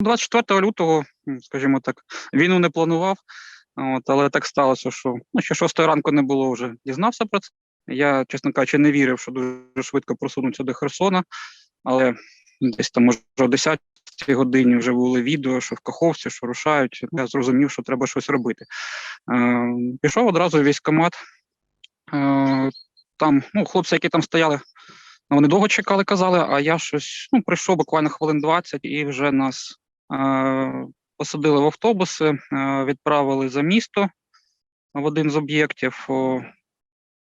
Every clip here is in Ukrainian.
24 лютого, скажімо так, війну не планував, от, але так сталося, що ну, ще 6 ранку не було вже дізнався про це. Я, чесно кажучи, не вірив, що дуже швидко просунуться до Херсона, але десь там, може, о 10 годині вже були відео, що в Каховці, що рушають. Я зрозумів, що треба щось робити. Е, пішов одразу в військкомат. Е, там, ну, хлопці, які там стояли, Вони довго чекали, казали, а я щось ну, прийшов буквально хвилин 20 і вже нас посадили в автобуси, е, відправили за місто в один з об'єктів,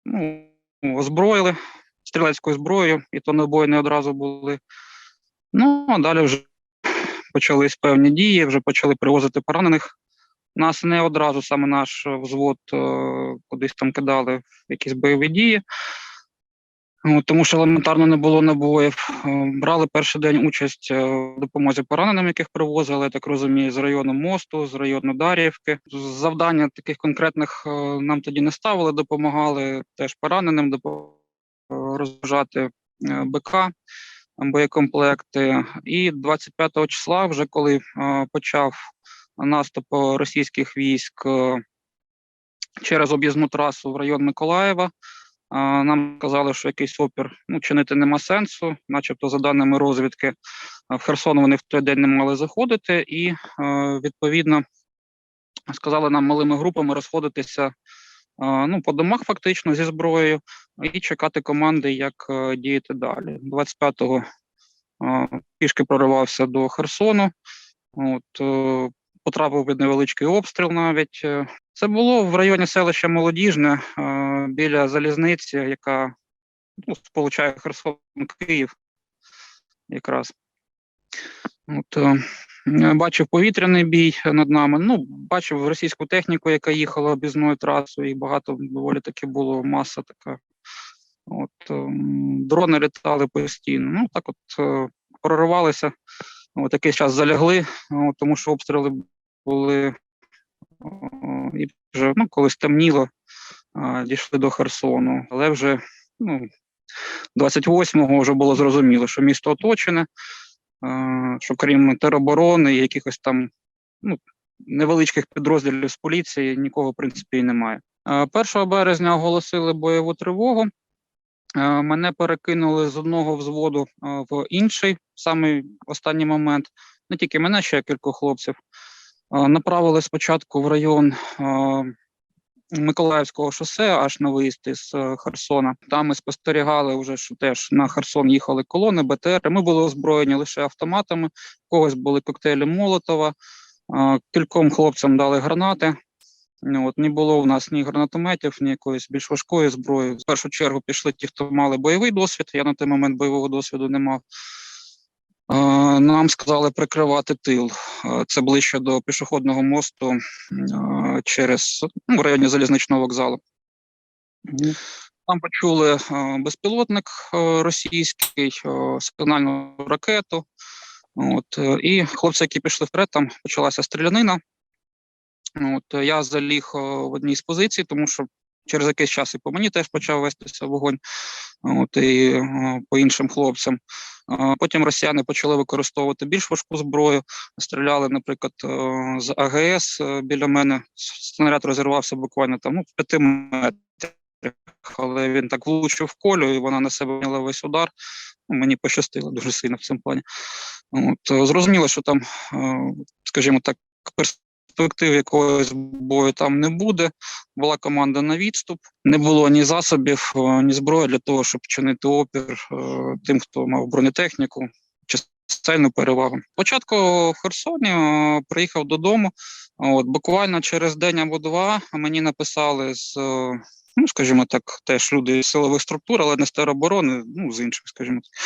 ну, озброїли стрілецькою зброєю, і то набої не одразу були. Ну, а далі вже почались певні дії, вже почали привозити поранених. Нас не одразу саме наш взвод е, кудись там кидали в якісь бойові дії. От, тому що елементарно не було набоїв. Е, Брали перший день участь е, в допомозі пораненим, яких привозили, так розумію, з району мосту, з району Дар'ївки. Завдання таких конкретних е, нам тоді не ставили, допомагали теж пораненим е, БК, боєкомплекти. І 25 числа, вже коли е, почав наступ російських військ е, через об'їзну трасу в район Миколаєва. Нам казали, що якийсь опір ну, чинити нема сенсу, начебто, за даними розвідки, в Херсон вони в той день не мали заходити, і е, відповідно сказали нам малими групами розходитися е, ну, по домах, фактично зі зброєю, і чекати команди, як е, діяти далі. 25-го е, пішки проривався до Херсону. От, е, потрапив під невеличкий обстріл навіть. е, це було в районі селища Молодіжне е, біля залізниці, яка ну, сполучає Херсон Київ якраз. От, е, бачив повітряний бій над нами. Ну, бачив російську техніку, яка їхала об'їзною трасою, їх багато доволі таки було, маса така. От, дрони літали постійно. Ну, так от проривалися, от якийсь час залягли, тому що обстріли О, і вже ну, коли стемніло, дійшли до Херсону. Але вже ну, 28-го вже було зрозуміло, що місто оточене, що крім тероборони і якихось там ну, невеличких підрозділів з поліції, нікого, в принципі, і немає. 1 березня оголосили бойову тривогу. Мене перекинули з одного взводу в інший, в самий останній момент. Не тільки мене, ще кількох хлопців. Направили спочатку в район Миколаївського шосе, аж на виїзд із е, Херсона. Там ми спостерігали вже, що теж на Херсон їхали колони, БТР. Ми були озброєні лише автоматами, в когось були коктейлі Молотова, кільком хлопцям дали гранати. От, не було у нас ні гранатометів, ні якоїсь більш важкої зброї. В першу чергу пішли ті, хто мали бойовий досвід. Я на той момент бойового досвіду не мав. Е, Нам сказали прикривати тил. Е, Це ближче до пішохідного мосту е, через ну, в районі залізничного вокзалу. Там почули безпілотник російський, сигнальну ракету. От, і хлопці, які пішли вперед, там почалася стрілянина. От, я заліг в одній з позицій, тому що через якийсь час і по мені теж почав вестися вогонь, от, і по іншим хлопцям. Е, Потім росіяни почали використовувати більш важку зброю. Стріляли, наприклад, е, з АГС е, біля мене. Снаряд розірвався буквально там ну, п'яти метрах, але він так влучив в колю, і вона на себе зняла весь удар. Ну, Мені пощастило дуже сильно в цьому плані. От, зрозуміло, що там, скажімо так, перспектив якогось бою там не буде. Була команда на відступ, не було ні засобів, е, ні зброї для того, щоб чинити опір е, тим, хто мав бронетехніку, чисельну перевагу. Спочатку в Херсоні е, приїхав додому. От буквально через день або два мені написали з. Ну, скажімо так, теж люди з силових структур, але не з тероборони, ну з інших, скажімо так.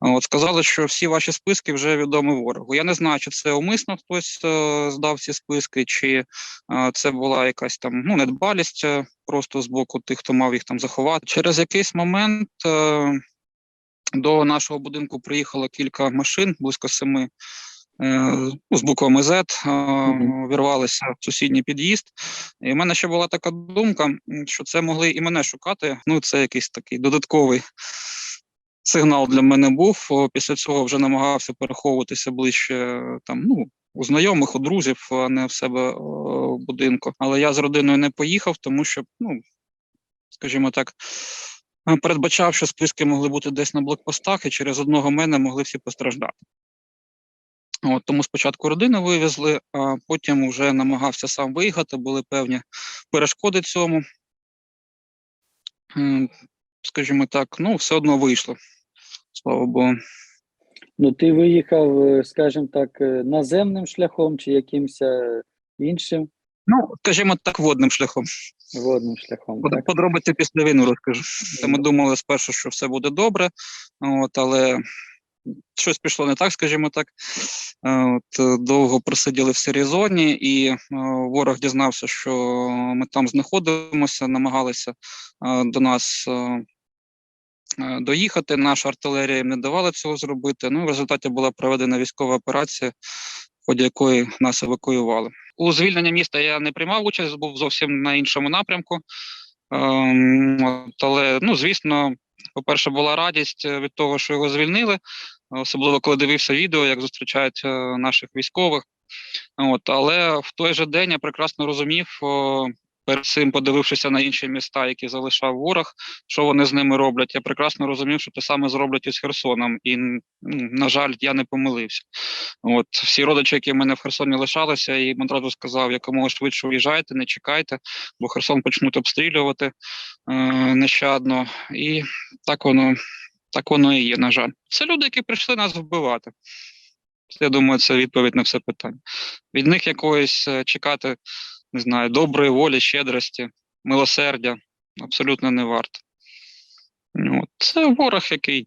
От сказали, що всі ваші списки вже відомі ворогу. Я не знаю, чи це умисно хтось е, здав ці списки, чи е, це була якась там ну недбалість е, просто з боку тих, хто мав їх там заховати. Через якийсь момент до нашого будинку приїхало кілька машин, близько семи. ну, З буквами Z вірвалися в сусідній під'їзд. І в мене ще була така думка, що це могли і мене шукати. Ну, це якийсь такий додатковий сигнал для мене був. Після цього вже намагався переховуватися ближче е, там, ну, у знайомих, у друзів, а не в себе в будинку. Але я з родиною не поїхав, тому що, ну, скажімо так, е, передбачав, що списки могли бути десь на блокпостах, і через одного мене могли всі постраждати. От, тому спочатку родину вивезли, а потім вже намагався сам виїхати, були певні перешкоди цьому. Скажімо так, ну, все одно вийшло. Слава Богу. Ну, ти виїхав, е, скажімо так, е, наземним шляхом чи якимось е, іншим Ну, скажімо так, водним шляхом. водним шляхом. Под- Так? Подробиці після війни розкажу. Та ми думали спершу, що все буде добре, от, але щось пішло не так, скажімо так. От, довго просиділи в сірій зоні, і ворог дізнався, що ми там знаходимося, намагалися до нас доїхати. Наша артилерія їм не давала цього зробити. Ну, в результаті була проведена військова операція, в ході якої нас евакуювали. У звільненні міста я не приймав участь, був зовсім на іншому напрямку. Ем, але, ну, звісно, по-перше, була радість е, від того, що його звільнили, особливо коли дивився відео, як зустрічають е, наших військових. От, але в той же день я прекрасно розумів, перед цим подивившися на інші міста, які залишав ворог, що вони з ними роблять. Я прекрасно розумів, що те саме зроблять і з Херсоном. І, на жаль, я не помилився. От всі родичі, які в мене в Херсоні лишалися, і одразу сказав, якомога швидше уїжджайте, не чекайте, бо Херсон почнуть обстрілювати е, нещадно. І так воно, так воно і є, на жаль. Це люди, які прийшли нас вбивати. Я думаю, це відповідь на все питання. Від них якоїсь е, чекати, не знаю, доброї волі, щедрості, милосердя абсолютно не варто. Це ворог, який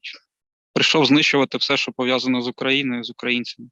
прийшов знищувати все, що пов'язано з Україною, з українцями.